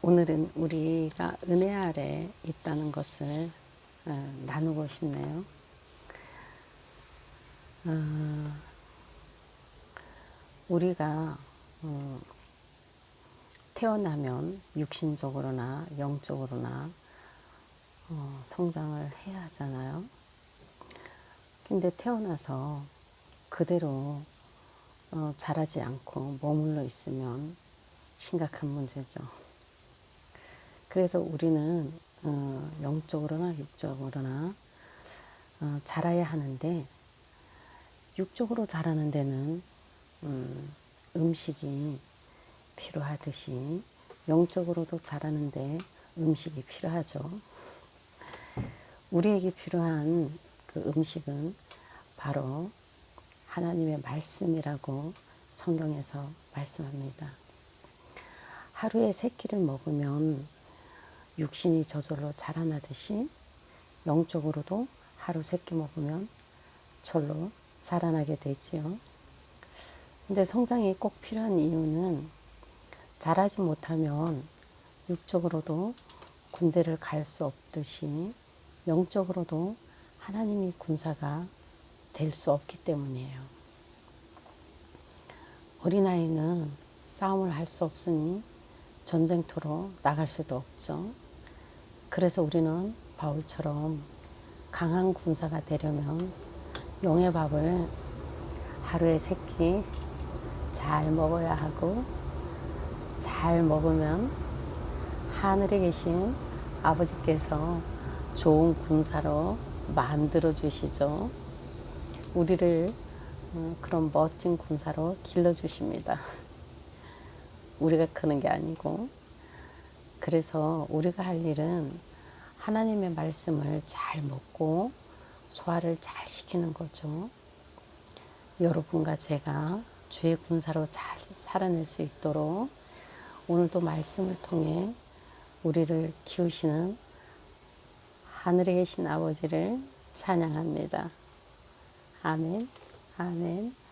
오늘은 우리가 은혜 아래 있다는 것을 어, 나누고 싶네요. 어, 우리가 어, 태어나면 육신적으로나 영적으로나 어, 성장을 해야 하잖아요. 근데 태어나서 그대로 어, 자라지 않고 머물러 있으면 심각한 문제죠. 그래서 우리는 어, 영적으로나 육적으로나 어, 자라야 하는데 육적으로 자라는 데는 음, 음식이 필요하듯이 영적으로도 자라는데 음식이 필요하죠. 우리에게 필요한 그 음식은 바로 하나님의 말씀이라고 성경에서 말씀합니다. 하루에 세 끼를 먹으면 육신이 저절로 자라나듯이 영적으로도 하루 세 끼 먹으면 절로 자라나게 되지요. 근데 성장이 꼭 필요한 이유는 자라지 못하면 육적으로도 군대를 갈 수 없듯이 영적으로도 하나님이 군사가 될 수 없기 때문이에요. 어린아이는 싸움을 할 수 없으니 전쟁터로 나갈 수도 없죠. 그래서 우리는 바울처럼 강한 군사가 되려면 용의 밥을 하루에 세 끼 잘 먹어야 하고 잘 먹으면 하늘에 계신 아버지께서 좋은 군사로 만들어 주시죠. 우리를 어, 그런 멋진 군사로 길러 주십니다. 우리가 크는 게 아니고 그래서 우리가 할 일은 하나님의 말씀을 잘 먹고 소화를 잘 시키는 거죠. 여러분과 제가 주의 군사로 잘 살아낼 수 있도록 오늘도 말씀을 통해 우리를 키우시는 하늘에 계신 아버지를 찬양합니다. 아멘, 아멘.